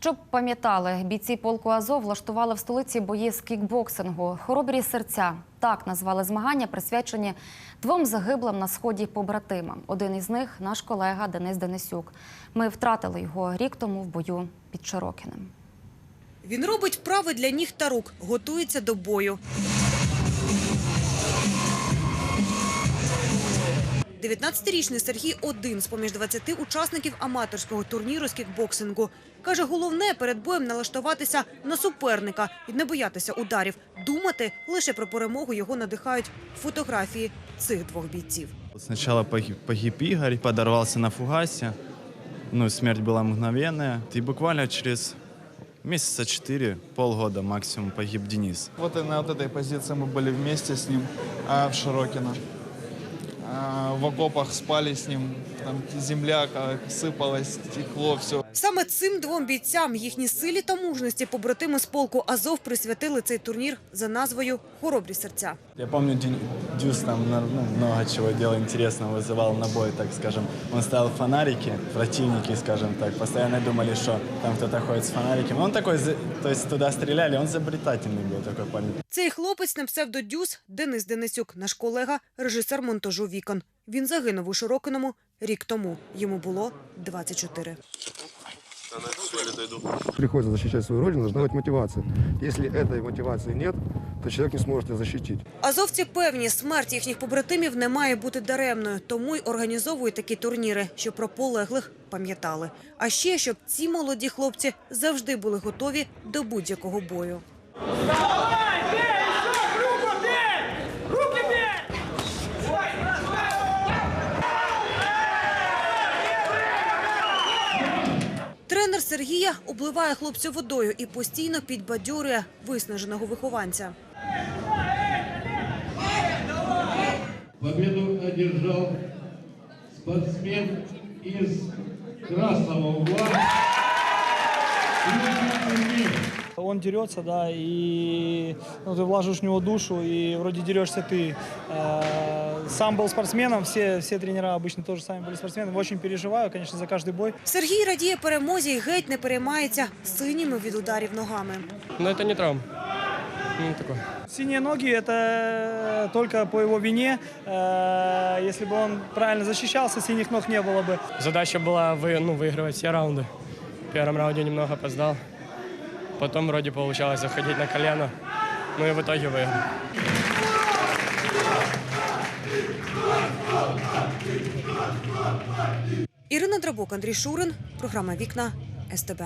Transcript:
Щоб пам'ятали, бійці полку Азов влаштували в столиці бої з кікбоксингу. Хоробрі серця так назвали змагання, присвячені двом загиблим на сході побратимам. Один із них наш колега Денис Денисюк. Ми втратили його рік тому в бою під Широкіним. Він робить вправи для ніг та рук, готується до бою. 19-річний Сергій один з поміж 20 учасників аматорського турніру з кікбоксингу. Каже, головне перед боєм налаштуватися на суперника і не боятися ударів. Думати лише про перемогу його надихають фотографії цих двох бійців. Сначала погиб, погиб Игорь, подорвался на фугасе. Ну, смерть была мгновенная. И буквально через месяца четыре, полгода максимум погиб Денис. Вот и на вот этой позиции мы были вместе с ним а, в Широкино. В окопах спали с ним, там земля сыпалась, стекло, все. Саме цим двом бійцям їхній силі та мужності побратими з полку Азов присвятили цей турнір за назвою Хоробрі серця. Я помню, Дю- Дюс там на- ну, много чего делал интересного, вызывал на бой, так скажем. Он ставил фонарики, противники, скажем так, постоянно думали, что там кто-то ходит с фонариком. Он такой, за- то есть туда стреляли, он изобретательный был такой парень. Цей хлопець на псевдодюс Денис Денисюк, наш колега, режисер монтажу вікон. Він загинув у Широкиному рік тому. Йому було 24. приходится защищать свою родину, должна быть мотивация. Если этой мотивации нет, то человек не сможет ее защитить. Азовці певні, смерть їхніх побратимів не має бути даремною, тому й організовують такі турніри, щоб про полеглих пам'ятали. А ще щоб ці молоді хлопці завжди були готові до будь-якого бою. Тренер Сергія обливає хлопця водою і постійно підбадьорює виснаженого вихованця. Победу одержав спортсмен із красного угла. Сергей Он дерется, да, и ну, ты влаживаешь в него душу, и вроде дерешься ты. Э, Сам был спортсменом, все, все тренера обычно тоже сами были спортсменами. Очень переживаю, конечно, за каждый бой. Сергій радіє перемозі і геть не переймається синіми від ударів ногами. Но это не травма. Ну, такое. Синие ноги – это только по его вине. Э, Если бы он правильно защищался, синих ног не было бы. Задача была вы, ну, выигрывать все раунды. В первом раунде немного опоздал. Потом вроде получалось заходить на колено. Ну и в итоге выиграл. Ірина Драбок, Андрій Шурин, програма Вікна СТБ.